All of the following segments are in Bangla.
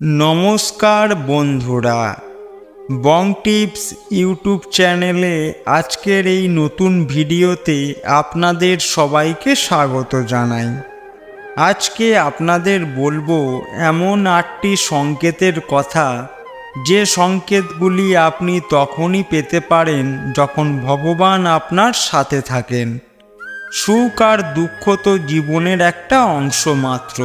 নমস্কার বন্ধুরা, বং টিপস ইউটিউব চ্যানেলে আজকের এই নতুন ভিডিওতে আপনাদের সবাইকে স্বাগত জানাই। আজকে আপনাদের বলব এমন আটটি সংকেতের কথা, যে সংকেতগুলি আপনি তখনই পেতে পারেন যখন ভগবান আপনার সাথে থাকেন। সুখ আর দুঃখ তো জীবনের একটা অংশ মাত্র।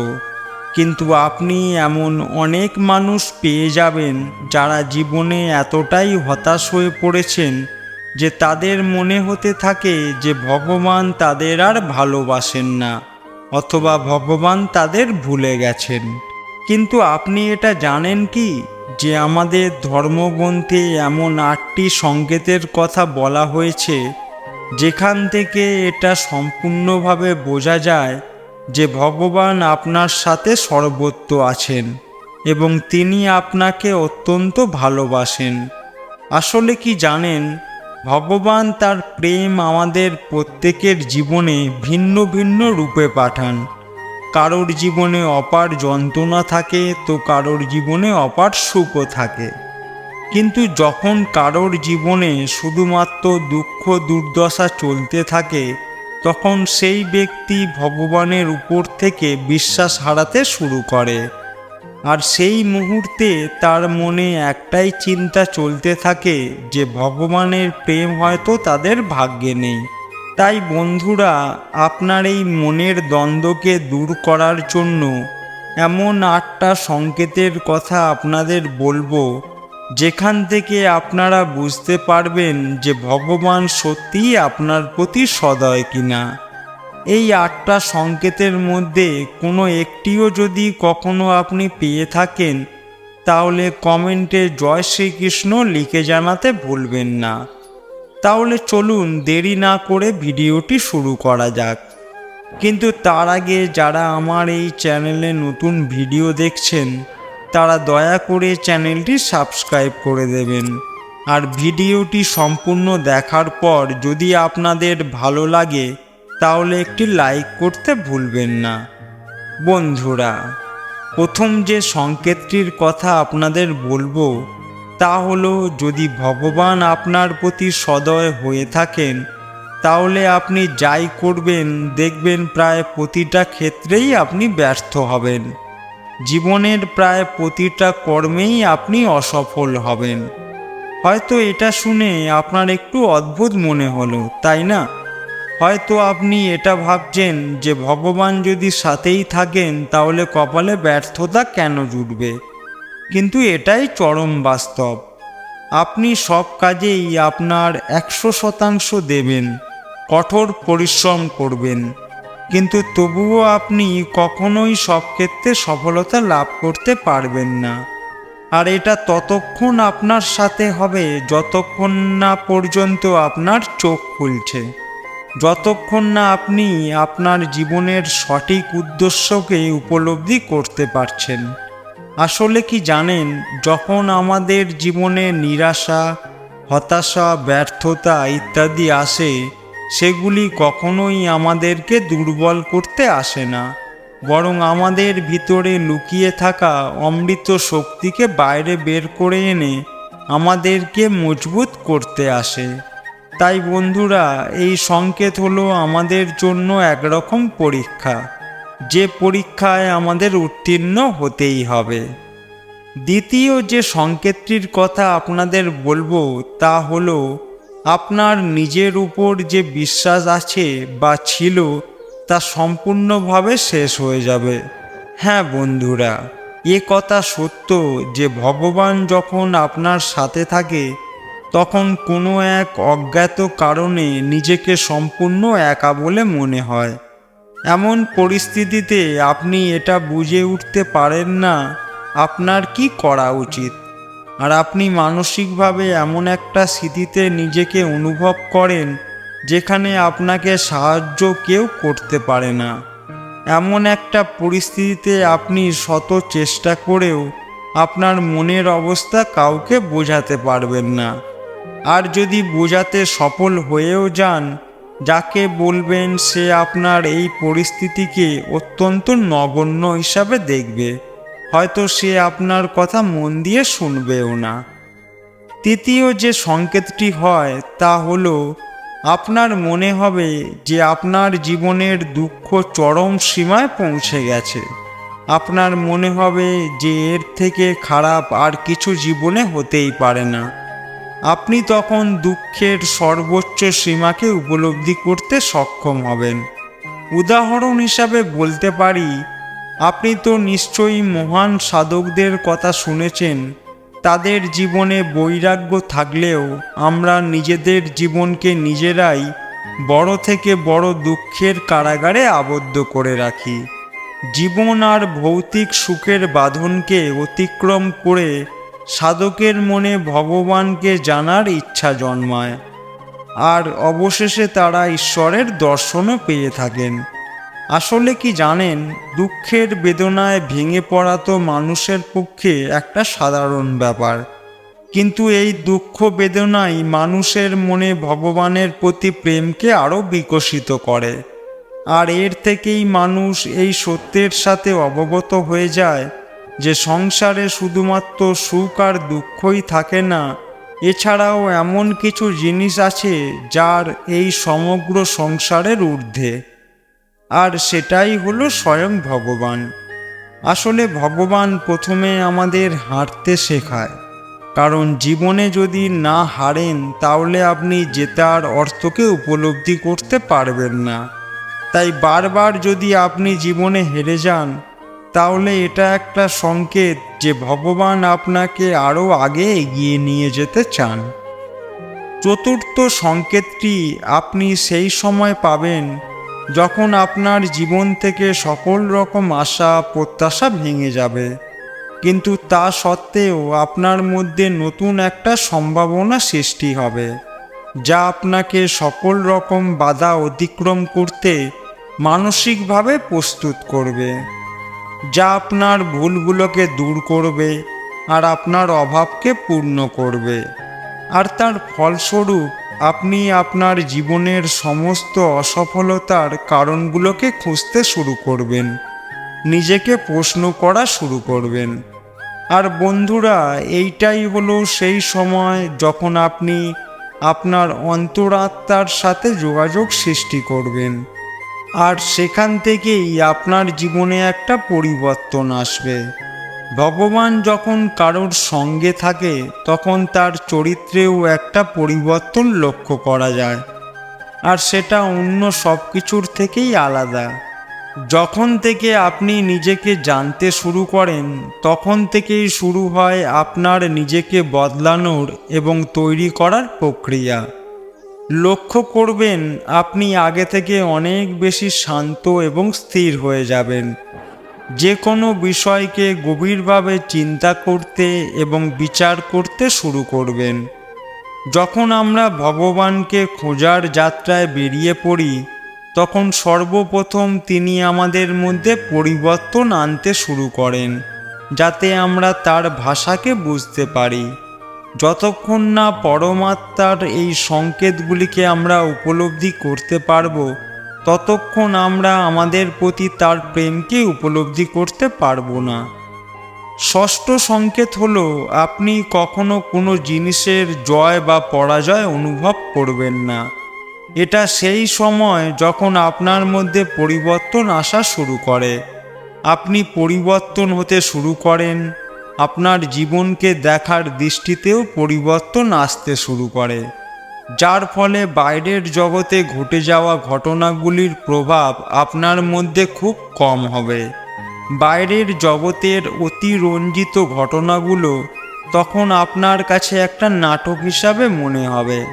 কিন্তু আপনি এমন অনেক মানুষ পেয়ে যাবেন যারা জীবনে এতটাই হতাশ হয়ে পড়েছেন যে তাদের মনে হতে থাকে যে ভগবান তাদের আর ভালোবাসেন না, অথবা ভগবান তাদের ভুলে গেছেন। কিন্তু আপনি এটা জানেন কি? যে আমাদের ধর্মগ্রন্থে এমন আটটি সংকেতের কথা বলা হয়েছে, যেখান থেকে এটা সম্পূর্ণভাবে বোঝা যায় যে ভগবান আপনার সাথে সর্বত্র আছেন এবং তিনি আপনাকে অত্যন্ত ভালোবাসেন। আসলে কি জানেন, ভগবান তার প্রেম আমাদের প্রত্যেকের জীবনে ভিন্ন ভিন্ন রূপে পাঠান। কারোর জীবনে অপার যন্ত্রণা থাকে, তো কারোর জীবনে অপার সুখও থাকে। কিন্তু যখন কারোর জীবনে শুধুমাত্র দুঃখ দুর্দশা চলতে থাকে তখন সেই ব্যক্তি ভগবানের উপর থেকে বিশ্বাস হারাতে শুরু করে। আর সেই মুহূর্তে তার মনে একটাই চিন্তা চলতে থাকে যে ভগবানের প্রেম হয়তো তাদের ভাগ্যে নেই। তাই বন্ধুরা, আপনার এই মনের দ্বন্দ্বকে দূর করার জন্য এমন আটটা সংকেতের কথা আপনাদের বলব। যেখান থেকে আপনারা বুঝতে পারবেন যে ভগবান সত্যিই আপনার প্রতি সদয় কিনা। এই আটটা সংকেতের মধ্যে কোনো একটিও যদি কখনো আপনি পেয়ে থাকেন, তাহলে কমেন্টে জয় শ্রীকৃষ্ণ লিখে জানাতে ভুলবেন না। তাহলে চলুন দেরি না করে ভিডিওটি শুরু করা যাক। কিন্তু তার আগে যারা আমার এই চ্যানেলে নতুন ভিডিও দেখছেন তারা দয়া করে চ্যানেলটি সাবস্ক্রাইব করে দেবেন। আর ভিডিওটি সম্পূর্ণ দেখার পর যদি আপনাদের ভালো লাগে, তাহলে একটি লাইক করতে ভুলবেন না। বন্ধুরা, প্রথম যে সংকেতটির কথা আপনাদের বলব, তা হলো, যদি ভগবান আপনার প্রতি সদয় হয়ে থাকেন, তাহলে আপনি যাই করবেন, দেখবেন প্রায় প্রতিটা ক্ষেত্রেই আপনি ব্যর্থ হবেন। জীবনের প্রায় প্রতিটা কর্মেই আপনি অসফল হবেন। হয়তো এটা শুনে আপনার একটু অদ্ভুত মনে হলো, তাই না? হয়তো আপনি এটা ভাবছেন যে ভগবান যদি সাথেই থাকেন, তাহলে কপালে ব্যর্থতা কেন জুটবে? কিন্তু এটাই চরম বাস্তব। আপনি সব কাজেই আপনার একশো শতাংশ দেবেন, কঠোর পরিশ্রম করবেন। কিন্তু তবুও আপনি কখনোই সব ক্ষেত্রে সফলতা লাভ করতে পারবেন না। আর এটা ততক্ষণ আপনার সাথে হবে, যতক্ষণ না পর্যন্ত আপনার চোখ খুলছে। যতক্ষণ না আপনি আপনার জীবনের সঠিক উদ্দেশ্যকে উপলব্ধি করতে পারছেন। আসলে কি জানেন, যখন আমাদের জীবনে নিরাশা, হতাশা, ব্যর্থতা ইত্যাদি আসে সেগুলি কখনোই আমাদেরকে দুর্বল করতে আসে না, বরং আমাদের ভিতরে লুকিয়ে থাকা অমৃত শক্তিকে বাইরে বের করে এনে আমাদেরকে মজবুত করতে আসে। তাই বন্ধুরা, এই সংকেত হলো আমাদের জন্য একরকম পরীক্ষা, যে পরীক্ষায় আমাদের উত্তীর্ণ হতেই হবে। দ্বিতীয় যে সংকেতটির কথা আপনাদের বলব তা হলো আপনার নিজের উপর যে বিশ্বাস আছে বা ছিল, তা সম্পূর্ণভাবে শেষ হয়ে যাবে। হ্যাঁ বন্ধুরা, এ কথা সত্য যে ভগবান যখন আপনার সাথে থাকে, তখন কোনো এক অজ্ঞাত কারণে নিজেকে সম্পূর্ণ একা বলে মনে হয়। এমন পরিস্থিতিতে আপনি এটা বুঝে উঠতে পারেন না, আপনার কি করা উচিত? আর আপনি মানসিকভাবে এমন একটা স্থিতিতে নিজেকে অনুভব করেন যেখানে আপনাকে সাহায্য কেউ করতে পারে না। এমন একটা পরিস্থিতিতে আপনি শত চেষ্টা করেও আপনার মনের অবস্থা কাউকে বোঝাতে পারবেন না। আর যদি বোঝাতে সফল হয়েও যান, যাকে বলবেন সে আপনার এই পরিস্থিতিকে অত্যন্ত নগণ্য হিসাবে দেখবে। হয়তো সে আপনার কথা মন দিয়ে শুনবেও না। তৃতীয় যে সংকেতটি হয়, তা হলো, আপনার মনে হবে যে আপনার জীবনের দুঃখ চরম সীমায় পৌঁছে গেছে। আপনার মনে হবে যে এর থেকে খারাপ আর কিছু জীবনে হতেই পারে না। আপনি তখন দুঃখের সর্বোচ্চ সীমাকে উপলব্ধি করতে সক্ষম হবেন। উদাহরণ হিসাবে বলতে পারি আপনি তো নিশ্চয়ই মহান সাধকদের কথা শুনেছেন। তাদের জীবনে বৈরাগ্য থাকলেও আমরা নিজেদের জীবনকে নিজেরাই বড় থেকে বড় দুঃখের কারাগারে আবদ্ধ করে রাখি। জীবন আর ভৌতিক সুখের বাঁধনকে অতিক্রম করে সাধকের মনে ভগবানকে জানার ইচ্ছা জন্মায়। আর অবশেষে তারা ঈশ্বরের দর্শনও পেয়ে থাকেন। আসলে কি জানেন, দুঃখের বেদনায় ভেঙে পড়া তো মানুষের পক্ষে একটা সাধারণ ব্যাপার। কিন্তু এই দুঃখ বেদনাই মানুষের মনে ভগবানের প্রতি প্রেমকে আরও বিকশিত করে। আর এর থেকেই মানুষ এই সত্যের সাথে অবগত হয়ে যায় যে সংসারে শুধুমাত্র সুখ আর দুঃখই থাকে না, এছাড়াও এমন কিছু জিনিস আছে যার এই সমগ্র সংসারের ঊর্ধ্বে। আর সেটাই হলো স্বয়ং ভগবান। আসলে ভগবান প্রথমে আমাদের হাঁটতে শেখায়। কারণ জীবনে যদি না হারেন, তাহলে আপনি জেতার অর্থকে উপলব্ধি করতে পারবেন না। তাই বারবার যদি আপনি জীবনে হেরে যান, তাহলে এটা একটা সংকেত যে ভগবান আপনাকে আরও আগে এগিয়ে নিয়ে যেতে চান। চতুর্থ সংকেতটি আপনি সেই সময় পাবেন যখন আপনার জীবন থেকে সকল রকম আশা, প্রত্যাশা ভেঙে যাবে। কিন্তু তা সত্ত্বেও আপনার মধ্যে নতুন একটা সম্ভাবনা সৃষ্টি হবে, যা আপনাকে সকল রকম বাধা অতিক্রম করতে মানসিকভাবে প্রস্তুত করবে, যা আপনার ভুলগুলোকে দূর করবে আর আপনার অভাবকে পূর্ণ করবে। আর তার ফলস্বরূপ আপনি আপনার জীবনের সমস্ত অসফলতার কারণগুলোকে খুঁজতে শুরু করবেন। নিজেকে প্রশ্ন করা শুরু করবেন। আর বন্ধুরা, এইটাই হলো সেই সময় যখন আপনি আপনার অন্তরাত্মার সাথে যোগাযোগ সৃষ্টি করবেন। আর সেখান থেকেই আপনার জীবনে একটা পরিবর্তন আসবে। ভগবান যখন কারোর সঙ্গে থাকে, তখন তার চরিত্রেও একটা পরিবর্তন লক্ষ্য করা যায়। আর সেটা অন্য সব কিছুর থেকেই আলাদা। যখন থেকে আপনি নিজেকে জানতে শুরু করেন, তখন থেকেই শুরু হয় আপনার নিজেকে বদলানোর এবং তৈরি করার প্রক্রিয়া। লক্ষ্য করবেন, আপনি আগে থেকে অনেক বেশি শান্ত এবং স্থির হয়ে যাবেন। যে কোনো বিষয়কে গভীরভাবে চিন্তা করতে এবং বিচার করতে শুরু করবেন। যখন আমরা ভগবানকে খোঁজার যাত্রায় বেরিয়ে পড়ি, তখন সর্বপ্রথম তিনি আমাদের মধ্যে পরিবর্তন আনতে শুরু করেন, যাতে আমরা তার ভাষাকে বুঝতে পারি। যতক্ষণ না পরমাত্মার এই সংকেতগুলিকে আমরা উপলব্ধি করতে পারব ততক্ষণ আমরা আমাদের প্রতি তার প্রেমকে উপলব্ধি করতে পারব না। ষষ্ঠ সংকেত হলো, আপনি কখনো কোনো জিনিসের জয় বা পরাজয় অনুভব করবেন না। এটা সেই সময় যখন আপনার মধ্যে পরিবর্তন আসা শুরু করে। আপনি পরিবর্তন হতে শুরু করেন, আপনার জীবনকে দেখার দৃষ্টিতেও পরিবর্তন আসতে শুরু করে। যার ফলে বাইরের জগতে ঘটে যাওয়া ঘটনাগুলির প্রভাব আপনার মধ্যে খুব কম হবে। বাইরের জগতের অতিরঞ্জিত ঘটনাগুলো তখন আপনার কাছে একটা নাটক হিসাবে মনে হবে।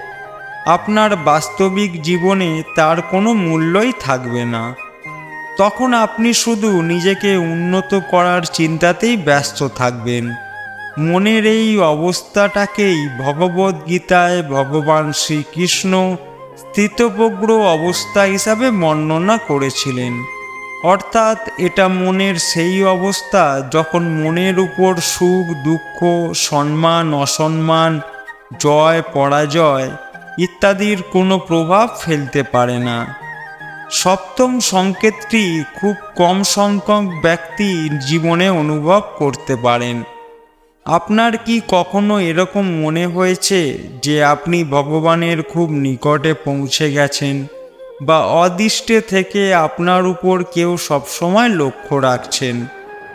আপনার বাস্তবিক জীবনে তার কোনো মূল্যই থাকবে না। তখন আপনি শুধু নিজেকে উন্নত করার চিন্তাতেই ব্যস্ত থাকবেন। মনের এই অবস্থাটাকেই ভগবদ্গীতায় ভগবান শ্রীকৃষ্ণ স্থিতপ্রজ্ঞ অবস্থা হিসাবে বর্ণনা করেছিলেন। অর্থাৎ এটা মনের সেই অবস্থা যখন মনের উপর সুখ, দুঃখ, সম্মান, অসম্মান, জয়, পরাজয় ইত্যাদির কোনো প্রভাব ফেলতে পারে না। সপ্তম সংকেতটি খুব কম সংখ্যক ব্যক্তি জীবনে অনুভব করতে পারেন। আপনার কি কখনো এরকম মনে হয়েছে যে আপনি ভগবানের খুব নিকটে পৌঁছে গেছেন বা অদৃষ্টে থেকে আপনার উপর কেউ সবসময় লক্ষ্য রাখছেন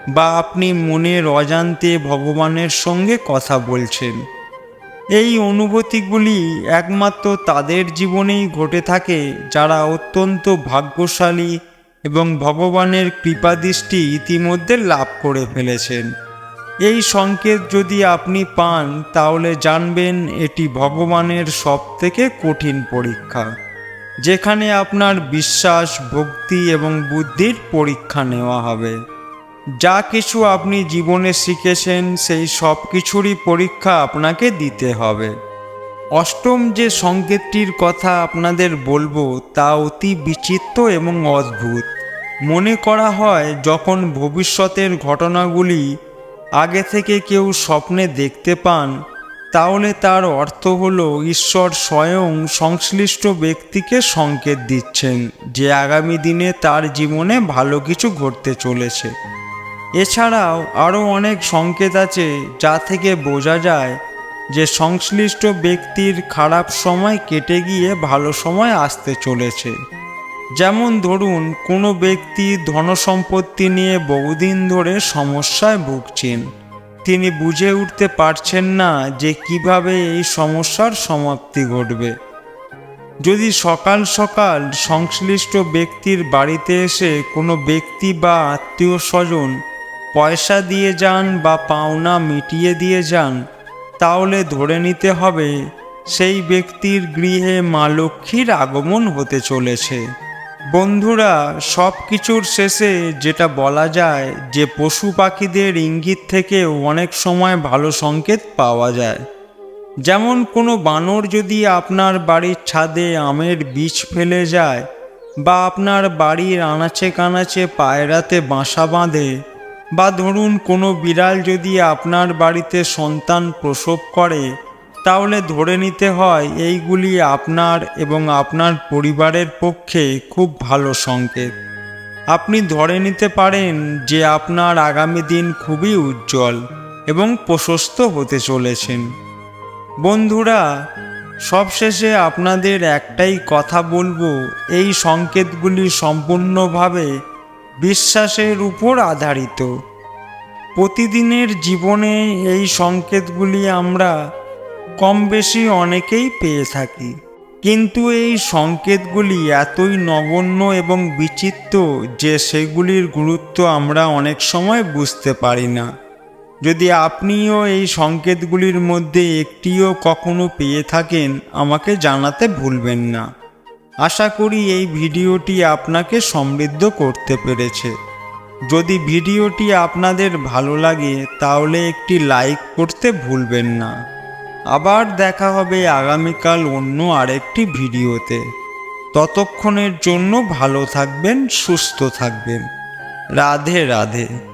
বা আপনি মনের অজান্তে ভগবানের সঙ্গে কথা বলছেন? এই অনুভূতিগুলি একমাত্র তাদের জীবনেই ঘটে থাকে যারা অত্যন্ত ভাগ্যশালী এবং ভগবানের কৃপাদৃষ্টি ইতিমধ্যে লাভ করে ফেলেছেন। এই সংকেত যদি আপনি পান, তাহলে জানবেন এটি ভগবানের সবথেকে কঠিন পরীক্ষা, যেখানে আপনার বিশ্বাস, ভক্তি এবং বুদ্ধির পরীক্ষা নেওয়া হবে। যা কিছু আপনি জীবনে শিখেছেন, সেই সব কিছুরই পরীক্ষা আপনাকে দিতে হবে। অষ্টম যে সংকেতটির কথা আপনাদের বলব, তা অতি বিচিত্র এবং অদ্ভুত। মনে করা হয়, যখন ভবিষ্যতের ঘটনাগুলি আগে থেকে কেউ স্বপ্নে দেখতে পান, তাহলে তার অর্থ হল ঈশ্বর স্বয়ং সংশ্লিষ্ট ব্যক্তিকে সংকেত দিচ্ছেন যে আগামী দিনে তার জীবনে ভালো কিছু ঘটতে চলেছে। এছাড়াও আরও অনেক সংকেত আছে যা থেকে বোঝা যায় যে সংশ্লিষ্ট ব্যক্তির খারাপ সময় কেটে গিয়ে ভালো সময় আসতে চলেছে। যেমন ধরুন, কোনো ব্যক্তি ধনসম্পত্তি নিয়ে বহুদিন ধরে সমস্যায় ভুগছেন। তিনি বুঝে উঠতে পারছেন না যে কীভাবে এই সমস্যার সমাপ্তি ঘটবে। যদি সকাল সকাল সংশ্লিষ্ট ব্যক্তির বাড়িতে এসে কোনো ব্যক্তি বা আত্মীয় স্বজন পয়সা দিয়ে যান বা পাওনা মিটিয়ে দিয়ে যান, তাহলে ধরে নিতে হবে সেই ব্যক্তির গৃহে মা লক্ষ্মীর আগমন হতে চলেছে। বন্ধুরা সব কিছুর শেষে যেটা বলা যায় যে পশু পাখিদের ইঙ্গিত থেকেও অনেক সময় ভালো সংকেত পাওয়া যায়। যেমন কোনো বানর যদি আপনার বাড়ির ছাদে আমের বীজ ফেলে যায় বা আপনার বাড়ির আনাচে কানাচে পায়রাতে বাসা বাঁধে বা ধরুন কোনো বিড়াল যদি আপনার বাড়িতে সন্তান প্রসব করে তাহলে ধরে নিতে হয় এইগুলি আপনার এবং আপনার পরিবারের পক্ষে খুব ভালো সংকেত। আপনি ধরে নিতে পারেন যে আপনার আগামী দিন খুবই উজ্জ্বল এবং প্রশস্ত হতে চলেছেন। বন্ধুরা, সবশেষে আপনাদের একটাই কথা বলব, এই সংকেতগুলি সম্পূর্ণভাবে বিশ্বাসের উপর আধারিত। প্রতিদিনের জীবনে এই সংকেতগুলি আমরা কম বেশি অনেকেই পেয়ে থাকি। কিন্তু এই সংকেতগুলি এতই নগণ্য এবং বিচিত্র যে সেগুলির গুরুত্ব আমরা অনেক সময় বুঝতে পারি না। যদি আপনিও এই সংকেতগুলির মধ্যে একটিও কখনো পেয়ে থাকেন, আমাকে জানাতে ভুলবেন না। আশা করি এই ভিডিওটি আপনাকে সমৃদ্ধ করতে পেরেছে। যদি ভিডিওটি আপনাদের ভালো লাগে, তাহলে একটি লাইক করতে ভুলবেন না। আবার দেখা হবে আগামীকাল অন্য আরেকটি ভিডিওতে। ততক্ষণের জন্য ভালো থাকবেন, সুস্থ থাকবেন। রাধে রাধে।